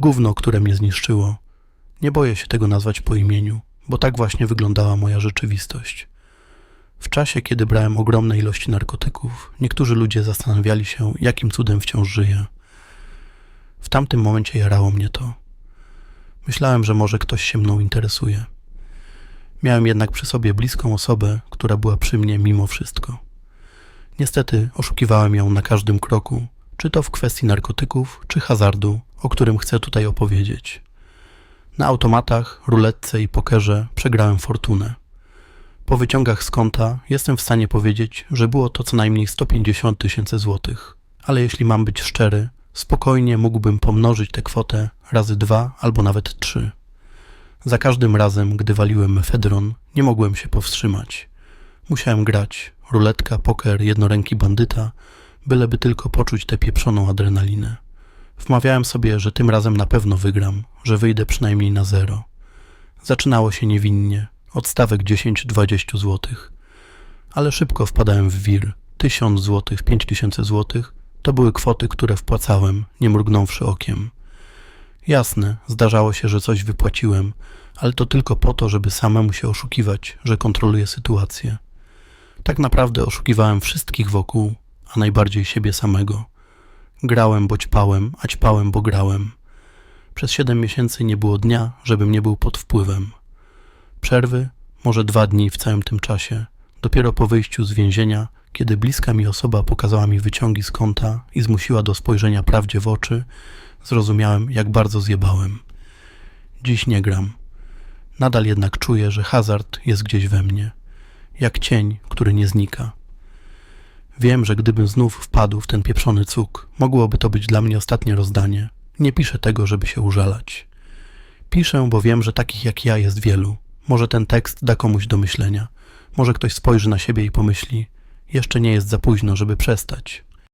Gówno, które mnie zniszczyło. Nie boję się tego nazwać po imieniu, bo tak właśnie wyglądała moja rzeczywistość. W czasie, kiedy brałem ogromne ilości narkotyków, niektórzy ludzie zastanawiali się, jakim cudem wciąż żyję. W tamtym momencie jarało mnie to. Myślałem, że może ktoś się mną interesuje. Miałem jednak przy sobie bliską osobę, która była przy mnie mimo wszystko. Niestety oszukiwałem ją na każdym kroku, czy to w kwestii narkotyków, czy hazardu, o którym chcę tutaj opowiedzieć. Na automatach, ruletce i pokerze przegrałem fortunę. Po wyciągach z konta jestem w stanie powiedzieć, że było to co najmniej 150 tysięcy złotych, ale jeśli mam być szczery, spokojnie mógłbym pomnożyć tę kwotę razy dwa albo nawet trzy. Za każdym razem, gdy waliłem mefedron, nie mogłem się powstrzymać. Musiałem grać, ruletka, poker, jednoręki bandyta, byleby tylko poczuć tę pieprzoną adrenalinę. Wmawiałem sobie, że tym razem na pewno wygram, że wyjdę przynajmniej na zero. Zaczynało się niewinnie, od stawek 10-20 złotych. Ale szybko wpadałem w wir. 1000 złotych, 5000 złotych to były kwoty, które wpłacałem, nie mrugnąwszy okiem. Jasne, zdarzało się, że coś wypłaciłem, ale to tylko po to, żeby samemu się oszukiwać, że kontroluję sytuację. Tak naprawdę oszukiwałem wszystkich wokół, a najbardziej siebie samego. Grałem, bo ćpałem, a ćpałem, bo grałem. Przez siedem miesięcy nie było dnia, żebym nie był pod wpływem. Przerwy, może dwa dni w całym tym czasie. Dopiero po wyjściu z więzienia, kiedy bliska mi osoba pokazała mi wyciągi z konta i zmusiła do spojrzenia prawdzie w oczy, zrozumiałem, jak bardzo zjebałem. Dziś nie gram. Nadal jednak czuję, że hazard jest gdzieś we mnie. Jak cień, który nie znika. Wiem, że gdybym znów wpadł w ten pieprzony cuk, mogłoby to być dla mnie ostatnie rozdanie. Nie piszę tego, żeby się użalać. Piszę, bo wiem, że takich jak ja jest wielu. Może ten tekst da komuś do myślenia. Może ktoś spojrzy na siebie i pomyśli: Jeszcze nie jest za późno, żeby przestać.